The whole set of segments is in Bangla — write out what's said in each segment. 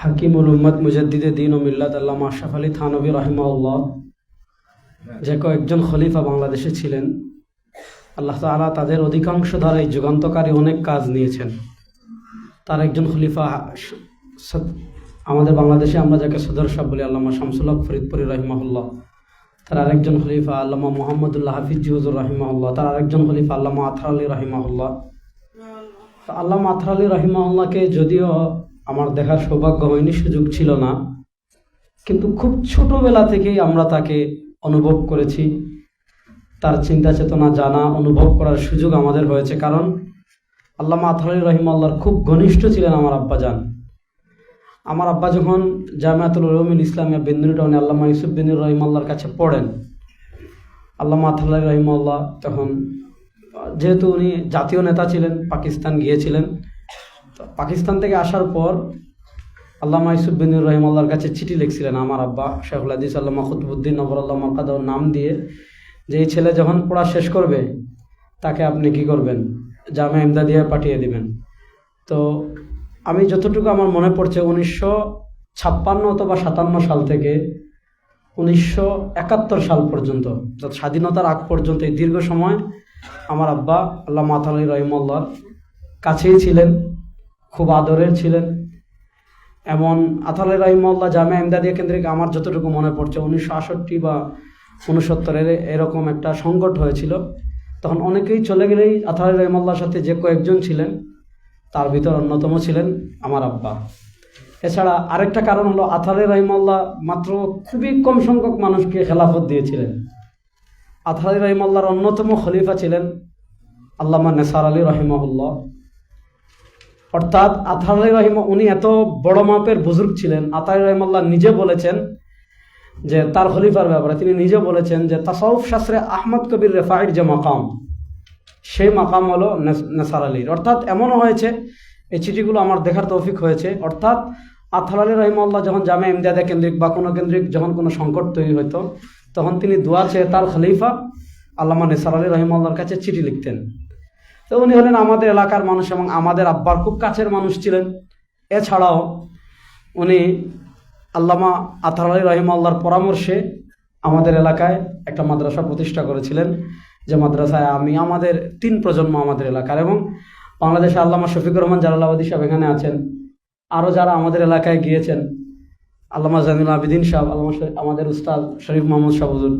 হাকিমুল উম্মদ মুজাদ্দিদে দিন ও মিল্লাত আল্লাহ আশরাফ আলী থানবী রাহিমাউল্লাহ যে কয়েকজন খলিফা বাংলাদেশে ছিলেন, আল্লাহ তাআলা তাদের অধিকাংশ দ্বারা এই যুগান্তকারী অনেক কাজ নিয়েছেন। তার একজন খলিফা আমাদের বাংলাদেশে আমরা যাকে সদর সাহেব বলি আল্লামা শামসুল হক ফরিদপুরি রহিমাহুল্লাহ। তার আরেকজন খলিফা আল্লামা মোহাম্মদুল্লাহ হাফিজ জিহুজুর রহিমাহুল্লাহ। তার আরেকজন খলিফা আল্লামা আথর আলী রহিমাহুল্লাহ আল্লামা আথর আলী রহিমাহুল্লাহকে যদিও আমার দেখার সৌভাগ্য হয়নি, সুযোগ ছিল না। কিন্তু খুব ছোটবেলা থেকেই আমরা তাকে অনুভব করেছি। তার চিন্তা চেতনা জানা, অনুভব করার সুযোগ আমাদের হয়েছে, কারণ আল্লামা আথর আলী রহিমাল্লাহর খুব ঘনিষ্ঠ ছিলেন আমার আব্বা যান আমার আব্বা যখন জামিয়াতুল উলুমুল ইসলামিয়া বিন্দুনি টাউনে আল্লামা ইউসুফ বিন রহিমাল্লাহর কাছে পড়েন আল্লাহ আল্লামা আথাল্লাহ রহিমাল্লাহ তখন, যেহেতু উনি জাতীয় নেতা ছিলেন, পাকিস্তান গিয়েছিলেন পাকিস্তান থেকে আসার পর আল্লামা ইউসুফ বিন রহিমাল্লাহর কাছে চিঠি লিখছিলেন আমার আব্বা শেখুল আল্লামা খুতবুদ্দিন নবর আল্লাহ মাকাদার নাম দিয়ে যে এই ছেলে যখন পড়া শেষ করবে, তাকে আপনি কি করবেন? জামে ইমদাদিয়া পাঠিয়ে দিবেন। তো আমি যতটুকু আমার মনে পড়ছে, উনিশশো ছাপ্পান্ন অথবা সাতান্ন সাল থেকে উনিশশো একাত্তর সাল পর্যন্ত স্বাধীনতার আগ পর্যন্ত এই দীর্ঘ সময় আমার আব্বা আল্লাহ মাতালি রহিমল্লার কাছেই ছিলেন। খুব আদরের ছিলেন। এমন আতালি রহিমল্লাহ জামে ইমদাদিয়া কেন্দ্রিক আমার যতটুকু মনে পড়ছে, উনিশশো আষট্টি বা উনসত্তরের এরকম একটা সংকট হয়েছিল। তখন অনেকেই চলে গেলেই আতালি রহিমল্লার সাথে যে কয়েকজন ছিলেন, তার ভিতর অন্যতম ছিলেন আমার আব্বা। এছাড়া আরেকটা কারণ হলো আথারে রহিমাল্লাহ মাত্র খুবই কম সংখ্যক মানুষকে খেলাফত দিয়েছিলেন। আথারে রহিমাল্লাহর অন্যতম খলিফা ছিলেন আল্লামা নেসার আলী রহিমাহুল্লাহ। অর্থাৎ আথার আলী রহিম, উনি এত বড় মাপের বুজুর্গ ছিলেন। আতারি রহিমাল্লাহ নিজে বলেছেন যে, তার খলিফার ব্যাপারে তিনি নিজে বলেছেন যে, তাসাউফ শাস্ত্রে আহমদ কবির রেফাইর যে মাকাম, সেই মাকাম হলো নেসার আলীর। অর্থাৎ এমনও হয়েছে, এই চিঠিগুলো আমার দেখার তৌফিক হয়েছে। অর্থাৎ আথার আলী রহিমাল্লাহ যখন জামে ইমদাদা কেন্দ্রিক বা কোনো কেন্দ্রিক যখন কোনো সংকট তৈরি হতো তখন তিনি দোয়া চেয়ে তার খলিফা আল্লামা নেসার আলী রহিমাল্লাহর কাছে চিঠি লিখতেন। তো উনি হলেন আমাদের এলাকার মানুষ এবং আমাদের আব্বার খুব কাছের মানুষ ছিলেন। এছাড়াও উনি আল্লামা আথার আলী রহিমাল্লাহর পরামর্শে আমাদের এলাকায় একটা মাদ্রাসা প্রতিষ্ঠা করেছিলেন, যে মাদ্রাসায় আমি, আমাদের তিন প্রজন্ম আমাদের এলাকার এবং বাংলাদেশে আল্লামা শফিকুর রহমান জালালাবাদী সাহেব এখানে আছেন। আরও যারা আমাদের এলাকায় গিয়েছেন, আল্লামা জানুল আবিদিন সাহেব, আল্লামা আমাদের উস্তাদ শরীফ মোহাম্মদ শাহবুজুর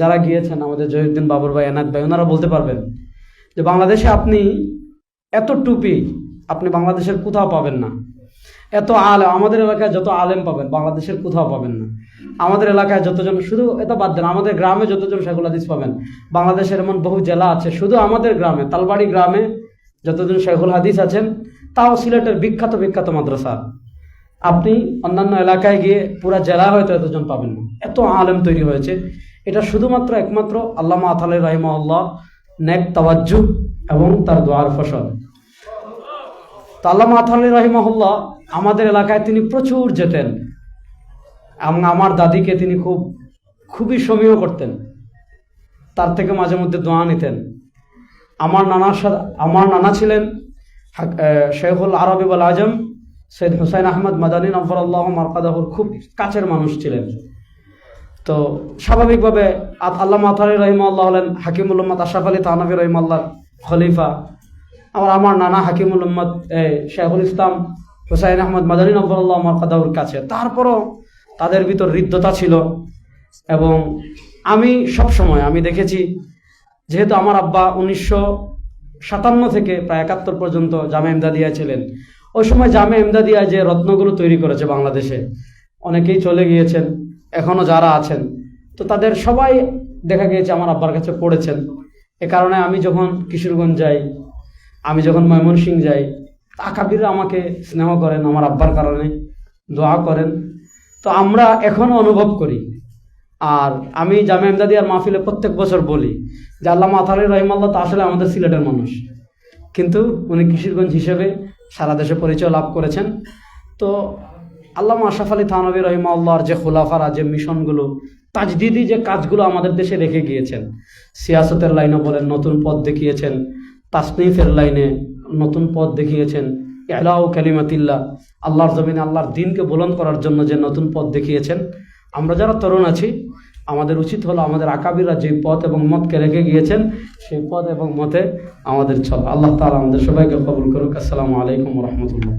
যারা গিয়েছেন আমাদের জহিউদ্দিন বাবুর ভাই এনাদ ভাই, ওনারা বলতে পারবেন যে বাংলাদেশে আপনি এত টুপি আপনি বাংলাদেশের কোথাও পাবেন না। এত আলেম আমাদের এলাকায় যত আলেম পাবেন, বাংলাদেশের কোথাও পাবেন না। আমাদের এলাকায় যতজন, শুধু এটা বাদ দেন, আমাদের গ্রামে যতজন শেখুল হাদিস পাবেন, বাংলাদেশের এমন বহু জেলা আছে, শুধু আমাদের গ্রামে, তালবাড়ি গ্রামে যতজন শেখুল হাদিস আছেন, তাও সিলেটের বিখ্যাত বিখ্যাত মাদ্রাসা। আপনি অন্যান্য এলাকায় গিয়ে পুরা জেলা হয়তো এতজন পাবেন না। এত আলেম তৈরি হয়েছে। এটা শুধুমাত্র একমাত্র আল্লামা আথালি রাহিমাল্লাহ নেক তাওয়াজ্জু এবং তার দোয়ার ফসল। তো আল্লামা আথালি রাহিমাহুল্লাহ, আমাদের এলাকায় তিনি প্রচুর যেতেন এবং আমার দাদিকে তিনি খুব, খুবই সমীহ করতেন। তার থেকে মাঝে মধ্যে দোয়া নিতেন। আমার নানার সাথে আমার নানা ছিলেন শেখুল আরবিবুল আজম, সৈয়দ হুসাইন আহমদ মাদানী নফর আল্লাহ মারকাদাহুর খুব কাছের মানুষ ছিলেন। তো স্বাভাবিকভাবে আল্লামা আতারি রহিমাল্লাহ হলেন হাকিমুল উম্মদ আশরাফ আলী তানবী রহিমাল্লাহ খলিফা। আমার আমার নানা হাকিমুল উম্মদ শেখুল ইসলাম, হুসাইন আহমদ মাদানী নফরুল্লাহ মারকাদাউর কাছে। তারপরও তাদের ভিতর হৃদ্যতা ছিল এবং আমি সব সময় আমি দেখেছি, যেহেতু আমার আব্বা উনিশশো সাতান্ন থেকে প্রায় একাত্তর পর্যন্ত জামে ইমদাদিয়া ছিলেন। ওই সময় জামে ইমদাদিয়া যে রত্নগুলো তৈরি করেছে বাংলাদেশে, অনেকেই চলে গিয়েছেন। এখনও যারা আছেন। তো তাদের সবাই দেখা গিয়েছে আমার আব্বার কাছে পড়েছেন। এ কারণে আমি যখন কিশোরগঞ্জ যাই, আমি যখন ময়মনসিং যাই আকাবিররা আমাকে স্নেহ করেন, আমার আব্বার কারণে দোয়া করেন। তো আমরা এখনও অনুভব করি। আর আমি জামে এমদাদিয়ার মাহফিলে প্রত্যেক বছর বলি যে আল্লাহ মাথালি রহিমাল্লাহ তো আসলে আমাদের সিলেটের মানুষ। কিন্তু উনি কিশোরগঞ্জ হিসেবে সারা দেশে পরিচয় লাভ করেছেন। তো আল্লাহ আশরাফ আলী থানবী রহিমাল্লাহর যে খোলাফারা, যে মিশনগুলো, তাজদিদি যে কাজগুলো আমাদের দেশে রেখে গিয়েছেন, সিয়াসতের লাইনে বলেন, নতুন পথ দেখিয়েছেন, তাসনিফের লাইনে নতুন পথ দেখিয়েছেন, এলাউ কালিমাতিল্লাহ, আল্লাহর জমিনে আল্লাহর দিনকে বুলন্দ করার জন্য যে নতুন পথ দেখিয়েছেন। আমরা যারা তরুণ আছি, আমাদের উচিত হলো আমাদের আকাবিরা যে পথ এবং মতকে রেখে গিয়েছেন, সেই পথ এবং মতে আমাদের চল। আল্লাহ তালা আমাদের সবাইকে কবুল করুক। আসসালামু আলাইকুম রহমতুল্লাহ।